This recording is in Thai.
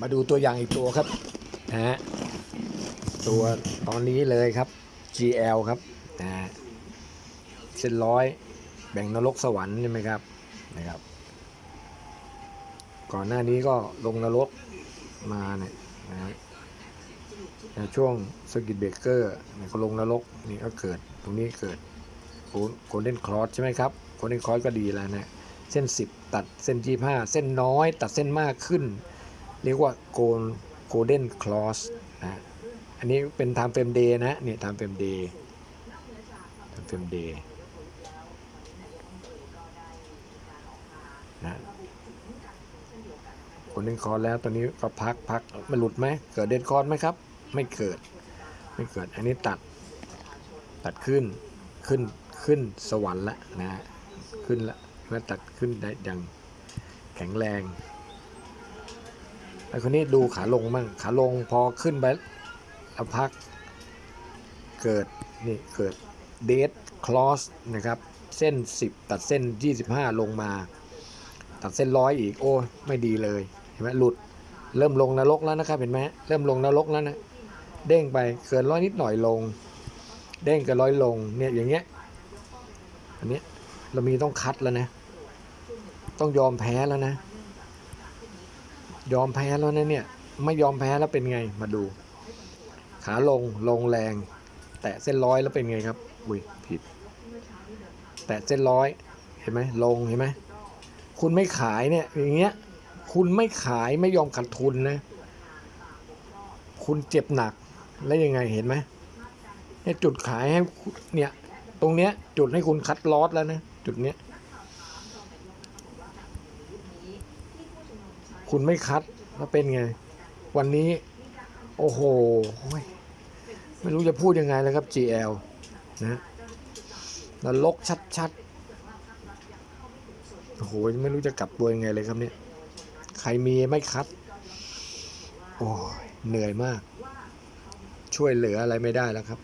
มาดูตัวอย่างอีกตัวครับนะฮะตัวตอนนี้เลยครับ GL ครับนะเส้นร้อยแบ่งนรกสวรรค์ใช่ไหมครับนะครับ ก่อนหน้านี้ก็ลงนรกมาเนี่ยนะฮะในช่วงสกิ t เบเกอร์เนี่ยเขาลงนรกนี่ก็เกิดตรงนี้เกิดโกลเด้นคลอสใช่ไหมครับโกลเด้นคลอสก็ดีแล้วนะเส้น 10 ตัดเส้น 25 เส้นน้อย ตัดเส้นมากขึ้น เรียกว่าโกลโกลเด้นคลอสนะอันนี้เป็นไทม์เฟรมเดย์นะเนี่ยไทม์เฟรมเดย์ไทม์เฟรมเดย์นะโกลเด้นคลอสแล้วตอนนี้ก็พักพักมันหลุดไหมเกิดเดนคลอสไหมครับ ไม่เกิดไม่เกิดอันนี้ตัดตัดขึ้นขึ้นขึ้นสวรรค์ละนะขึ้นละเมื่อตัดขึ้นได้อย่างแข็งแรง ไอ้คนนี้ดูขาลงมั่งขาลงพอขึ้นไปแล้วพัก เกิดนี่เกิดเดทคลอสนะครับ เส้น 10 ตัดเส้น 25 ลงมา ตัดเส้นร้อยอีกโอ้ไม่ดีเลยเห็นไหมหลุดเริ่มลงนรกแล้วนะครับเห็นไหมเริ่มลงนรกแล้วนะเด้งไปเกินร้อยนิดหน่อยลง เด้งเกินร้อยลงเนี่ยอย่างเงี้ยอันนี้เรามีต้องคัดแล้วนะ ต้องยอมแพ้แล้วนะ ยอมแพ้แล้วนะเนี่ย ไม่ยอมแพ้แล้วเป็นไงมาดู ขาลงลงแรง แตะเส้นร้อยแล้วเป็นไงครับ อุ้ยผิด แตะเส้นร้อยเห็นไหมลงเห็นไหมคุณไม่ขายเนี่ยอย่างเงี้ย คุณไม่ขายไม่ยอมขาดทุนนะ คุณเจ็บหนักแล้วยังไงเห็นไหมเนี่ยจุดขายให้เนี่ย ตรงเนี้ยจุดให้คุณคัดลอสแล้วนะจุดเนี้ย คุณไม่คัดแล้วเป็นไง วันนี้ โอ้โห ไม่รู้จะพูดยังไงแล้วครับ GL นะนรกชัดๆ โอ้โห ไม่รู้จะกลับตัวยังไงเลยครับเนี่ย ใครมีไม่คัด โอ้ยเหนื่อยมาก ช่วยเหลืออะไรไม่ได้แล้วครับ